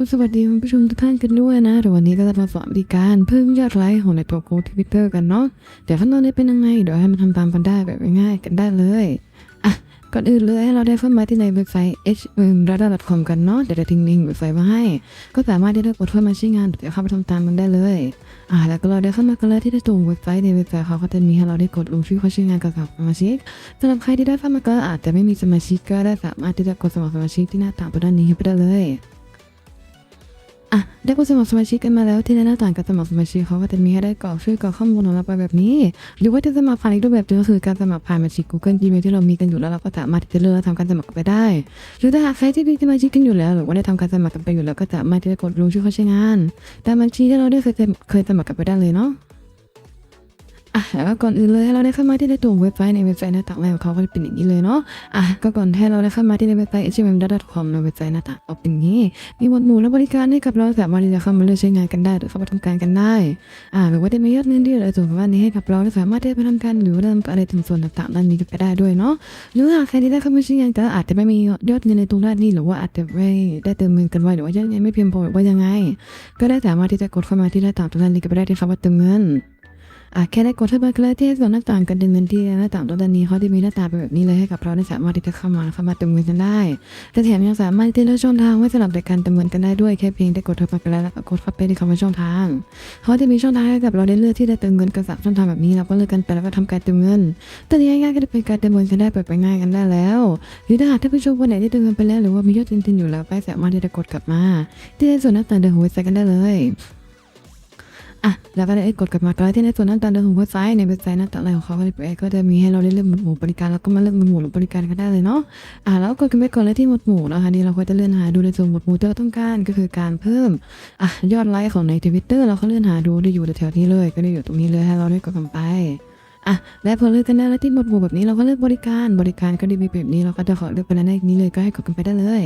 ก็สวัสดีคุณผู้ชมทุกท่านกันด้วยนะแต่วันนี้ก็จะมาสอนวิธีการเพิ่มยอดไลค์ของในตัวโค้ดทวิตเตอร์กันเนาะเดี๋ยวขั้นตอนนี้เป็นยังไงเดี๋ยวให้มันทำตามกันได้แบบง่ายๆกันได้เลยอะก่อนอื่นเลยให้เราได้เข้ามมาที่ในเว็บไซต์ h m r a d a r c o m กันเนาะเดี๋ยวจะทิ้งลิงก์เว็บไซต์มาให้ ก็สามารถที่จะกดเข้ามมาใช้งานเดี๋ยวเข้าไปทำตามมันได้เลยอ่าแล้วก็เราได้เข้ามากันเลยที่ได้ตรงเว็บไซต์ในเว็บไซต์เขาก็จะมีให้เราได้กดลงชื่อเข้าใช้งานกับสมาชิกสำหรับใครที่ได้เข้ามาก็อาจจะไม่มีสมาชิกก็ได้สามารถที่จะกดสมัครสมาชิกที่หน้าต่างบนด้านนี้ไปได้เลย ได้กดสมัครสมาชิกกันมาแล้วที่หน้าต่างการสมัครสมาชิกเขาก็จะมีให้ได้กรอกชื่อกรอกข้อมูลของเราไปแบบนี้ หรือว่าจะสมัครผ่านอีกรูปแบบหนึงก็คือการสมัครผ่านบัญชี Google Gmail ที่เรามีกันอยู่แล้วเราก็สามารถที่จะเลือกทำการสมัครไปได้ หรือถ้าหากใครที่มีสมาชิกกันอยู่แล้ว หรือว่าได้ทำการสมัครกันไปอยู่แล้วก็สามารถที่จะกดลงชื่อเข้าใช้งานตามบัญชีที่เราได้เคยเคยสมัครกันไปได้เลยเนาะ อะแล้วก็ก่อนอื่นเลยให้เราได้เข้ามาที่ในตัวเว็บไซต์ในเว็บไซต์หน้าต่างแรกของเขาก็จะเป็นอย่างนี้เลยเนาะอะก็ก่อนให้เราได้เข้ามาที่ในเว็บไซต์ hmm.com ในเว็บไซต์หน้าต่างออกเป็นอย่างนี้ มีหมวดหมู่และบริการให้กับเราสามารถที่จะเข้ามาเลือกใช้งานกันได้หรือเข้ามาทำการกันได้อ่าหรือว่าได้มียอดเงินที่เหลือส่วนประมาณนี้ให้กับเราสามารถที่จะไปทำการหรือว่าทำอะไรถึงส่วนต่างๆด้านนี้ก็ได้ด้วยเนาะหรือหากใครที่ได้เข้ามาใช้งานก็อาจจะไม่มียอดเงินในตรงด้านนี้หรือว่าอาจจะไม่ได้เติมเงินกันไว้หรือว่ายอดเงินไม่เพียงพอหรือว่ายังไง ก็ได้สามารถที่จะกดเข้ามาที่หน้าต่างตรงด้านนี้ก็ได้ที่คำว่าเติมเงิน แค่ได้กดเข้าไปก็เลที่ส่วนหน้าต่างการเติมเงินที่หน้าต่างตรงด้านนี้เขาจะมีหน้าตาเป็นแบบนี้เลยให้กับเราได้สามารถที่จะเข้ามาเข้ามาเติมเงินกันได้แต่แถมยังสามารถที่จะเลือกช่องทางไว้สำหรับในการเติมเงินกันได้ด้วยแค่เพียงได้กดเข้าไปกันแล้วแล้วก็กดเข้าไปที่คำว่าช่องทางเขาจะมีช่องทางให้กับเราได้เลือกที่จะเติมเงินกันสามช่องทางแบบนี้เราก็เลือกกันไปแล้วก็ทำการเติมเงินตอนนี้ง่ายๆก็จะเป็นการเติมเงินกันได้แบบง่ายกันได้แล้วหรือถ้าหากท่านผู้ชมคนไหนที่เติมเงินไปแล้วหรือว่ามียอดเงินอยู่แล้วก็สามารถที่จะกดกลับมา ที่ส่วนหน้าต่างเดิมของเว็บไซต์กันได้เลย อะแล้วก็ได้กดกลับมาก็ได้ที่ในส่วนหน้าตาเดิมของเว็บไซต์ในเว็บไซต์หน้าตาอะไรของเขาก็จะก็จะมีให้เราได้เลือกหมวดหมู่บริการแล้วก็มาเลือกหมวดหมู่บริการก็ได้เลยเนาะอะแล้วกดกันไปก่อนเลยที่หมวดหมู่นะคะนี่เราก็จะเลื่อนหาดูในส่วนหมวดหมู่ที่เราต้องการก็คือการเพิ่มอะยอดไลค์ของในทวิตเตอร์เราก็เลื่อนหาดูได้อยู่แถวๆนี้เลย ก็ได้อยู่ตรงนี้เลยให้เราได้กดกันไปอะและพอเลือกกันได้แล้วที่หมวดหมู่แบบนี้เราก็เลือกบริการบริการก็ได้มีแบบนี้เราก็จะขอเลือกไปในนี้เลยก็ให้กดกันไปได้เลย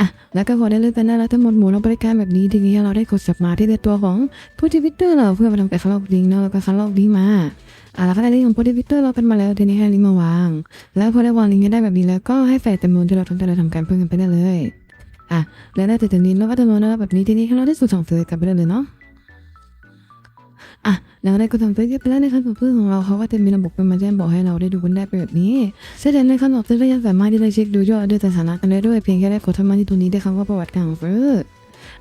อะแล้วก็พอได้เลือกกันได้แล้วทั้งหมดหมู่เราบริการแบบนี้ทีนี้เราได้กดสับมาที่ในตัวของผู้ทวิตเตอร์เราเพื่อมาทำการคัดลอกลิงก์เนาะแล้วก็คัดลอกลิงก์มาอะแล้วก็ได้ลิงก์ของผู้ทวิตเตอร์เราเป็นมาแล้วทีนี้ให้ลิงก์มาวาง แล้วพอได้วางลิงก์กันได้แบบนี้แล้วก็ให้ใส่จำนวนที่เราทำแต่เราทำการเพิ่มกันไปได้เลยอะแล้วได้แต่จำนวนแล้วก็จำนวนแบบนี้ทีนี้ให้เราได้สูตรสั่งซื้อกันไปได้เลยเนาะ อะแล้วได้ก็ทำซื้อไปแล้วในขั้นตอนซื้อของเราเขาก็จะมีระบบเป็นมาแจ้งบอกให้เราได้ดูกันได้เป็นแบบนี้แสดงในขั้นตอนซื้อก็ยังสามารถที่จะเช็คดูยอดด้วยสถานะกันได้ด้วยเพียงแค่ได้กดทำมาที่ตัวนี้ได้คำว่าประวัติการของซื้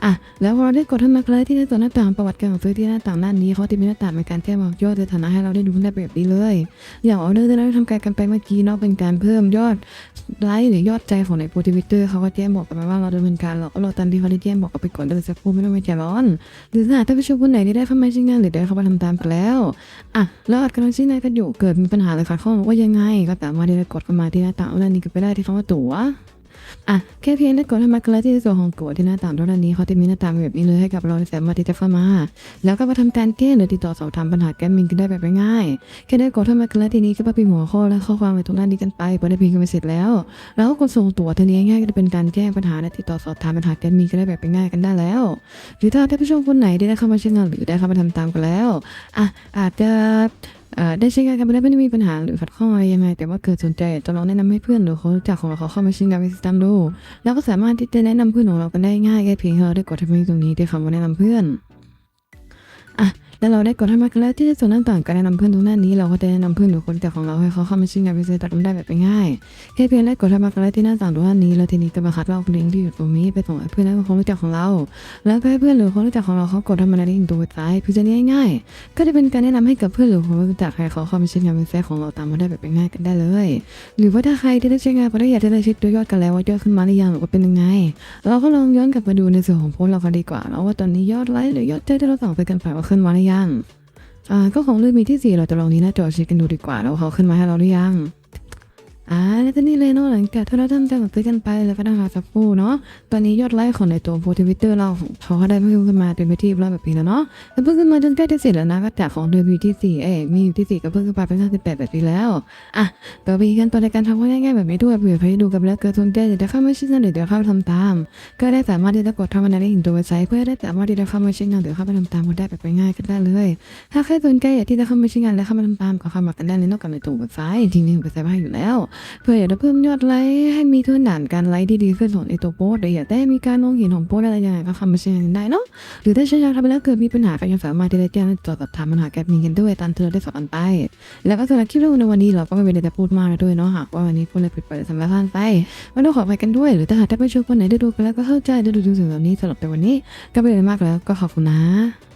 อะแล้วพอเราได้กดเข้ามาเลยที่ในส่วหน้าต่างประวัติการของซื้อที่หน้าต่างด้านนี้เขาจะมีหน้าต่างในการแจ้บอกยอดด้วยสถานะให้เราได้ดูกันได้แบบนี้เลย อย่างออเดอร์ที่เราได้ทำการกันไปเมื่อกี้เนาะเป็นการเพิ่มยอดไลค์หรือยอดใจของในโปรทวิตเตอร์เขาก็แจ้งบอกกันมาว่าเราดำเนินการเราก็รอตามที่เขาได้แจ้งบอกกันไปก่อนเลยสักครู่ไม่ต้องไปใจร้อน หรือถ้าท่านผู้ชมคนไหนที่ได้เข้ามาใช้งานหรือได้เข้ามาทำตามไปแล้วอะแล้วอาจกำลังใช้งานกันอยู่เกิดมีปัญหาหรือขัดข้องว่ายังไง ก็สามารถที่จะกดเข้ามาที่หน้าต่างด้านนี้ก็ไปได้ที่คำว่าตั๋ว อะแค่เพียงได้กดเข้มากันแล้วที่ส่วนของตั๋วที่หน้าต่างด้านนี้เขาจะมีหน้าต่างแบบนี้เลยให้กับเราสามารถที่จะเข้ามา แล้วก็มาทำการแก้หรือติดต่อสอบถามปัญหาแก้มินกันได้แบบง่ายแค่ได้กดเข้มากันแล้วทีนี้ก็มาพิมพ์หัวข้อและข้อความไว้ตรงหน้านี้กันไปพอได้พิมพ์กันไปเสร็จแล้วแล้วก็กดส่งตัวทีนี้ง่ายๆก็จะเป็นการแก้ปัญหาและติดต่อสอบถามปัญหาแก้มินกันได้แบบง่ายกันได้แล้ว หรือถ้าท่านผู้ชมคนไหนได้เข้ามาใช้งานหรือได้เข้ามาทำตามกันแล้วอะอาจจะ ได้ใช้งานกันไปแล้วไม่ได้มีปัญหาหรือขัดข้องอะไรยังไง แต่ว่าเกิดสนใจจะลองแนะนำให้เพื่อนหรือคนรู้จักของเราเขาเข้ามาใช้งานวิสตัมดูแล้วก็สามารถที่จะแนะนำเพื่อนของเรากันได้ง่ายแค่เพียงเราได้กดที่ตรงนี้ได้คำว่าแนะนำเพื่อนอะ แล้วเราได้กดให้มากันแล้วที่จะส่วนต่างการแนะนำเพื่อนตรงหน้านี้เราก็จะแนะนำเพื่อนหรือคนรู้จักของเราให้เขาเข้ามาใช้งานวิสตัดมันได้แบบง่ายแค่เพียงได้กดให้มากันแล้วที่หน้าต่างตรงหน้านี้แล้วทีนี้ก็มาคัดลอกลิงก์ที่อยู่ตรงนี้ไปส่งให้เพื่อนและคนรู้จักของเรา แล้วก็ให้เพื่อนหรือคนรู้จักของเราเขากดทำมาในลิงก์ตัวเว็บไซต์เพื่อจะง่ายๆก็จะเป็นการแนะนำให้กับเพื่อนหรือคนรู้จักใครเขาเข้ามาใช้งานเว็บไซต์ของเราตามมาได้แบบง่ายกันได้เลย หรือว่าถ้าใครที่ได้ใช้งานไปแล้อยากจะได้เช็คตัวยอดกันแล้วว่ายอดขึ้นมาหรือยังหรือว่าเป็นยังไง เราก็ลองย้อนกลับมาดูในส่วนของโพสต์เรากันดีกว่าเนาะว่าตอนนี้ยอดไลค์หรือยอดใจที่เราสั่งไปกันไปว่าขึ้นมาหรือยังอ่าก็ของเลือกมีที่สี่เราจะลองนี้หน้าจอเช็คกันดูดีกว่าแล้วาเขาขึ้นมาให้เราหรือยัง อ่าแล้วตอนนี้เลยเนาะหลังจากที่เราทำการซื้อกันไปแล้วก็ได้มาสักครู่เนาะตอนนี้ยอดไลค์ของในตัวโพสทวิตเตอร์เราเขาก็ได้เพิ่มขึ้นมาเป็นไปที่ร้อยแบบนี้แล้วเนาะแล้วเพิ่มขึ้นมาจนใกล้จะเสร็จแล้วนะก็จากของเดิมอยู่ที่สี่เอ้มีอยู่ที่สี่ก็เพิ่มขึ้นมาเป็นห้าสิบแปดแบบนี้แล้วอะต่อไปกันตอนในการทำก็ง่ายๆแบบนี้ด้วยเผื่อใครดูกันแล้วเกิดสนใจจะเข้ามาใช้งานหรือจะเข้าไปทำตาม ก็ได้สามารถที่จะกดทำในลิงก์ตัวเว็บไซต์เพื่อได้สามารถที่จะเข้ามาใช้งานหรือเข้าไปทำตามกันได้แบบง่ายๆก็ได้เลย ถ้าใครสนใจอยากที่จะเข้ามาใช้งานและเข้ามาทำตามก็เข้ามากันได้เลยนอกจากในตัวเว็บไซต์จริงๆเว็บไซต์ให้อยู่แล้วเพื่ออยากจะเพิ่มยอดไลค์ให้มีทุนด่านการไลค์ที่ดีขึ้นของในตัวโพสต์หรืออยากได้มีการมองเห็นของโพสต์อะไรยังไงก็คำมาแชร์กันได้เนาะหรือถ้าฉันอยากทำไปแล้วเกิดมีปัญหาก็ยังสามารถที่จะแจ้งตรวจสอบถามปัญหาแกมีกันด้วยตามเราได้สอนไป แล้วก็สำหรับคลิปวิดีโอในวันนี้เราก็ไม่เป็นไรจะพูดมากด้วยเนาะหากว่าวันนี้พูดอะไรผิดไปสำนักพลาดไปไม่ต้องขออภัยกันด้วย หรือถ้าหากท่านผู้ชมคนไหนได้ดูไปแล้วก็เข้าใจได้ดูถึงสิ่งเหล่านี้สำหรับในวันนี้ก็ไม่เป็นไรมากแล้วก็ขอบคุณนะ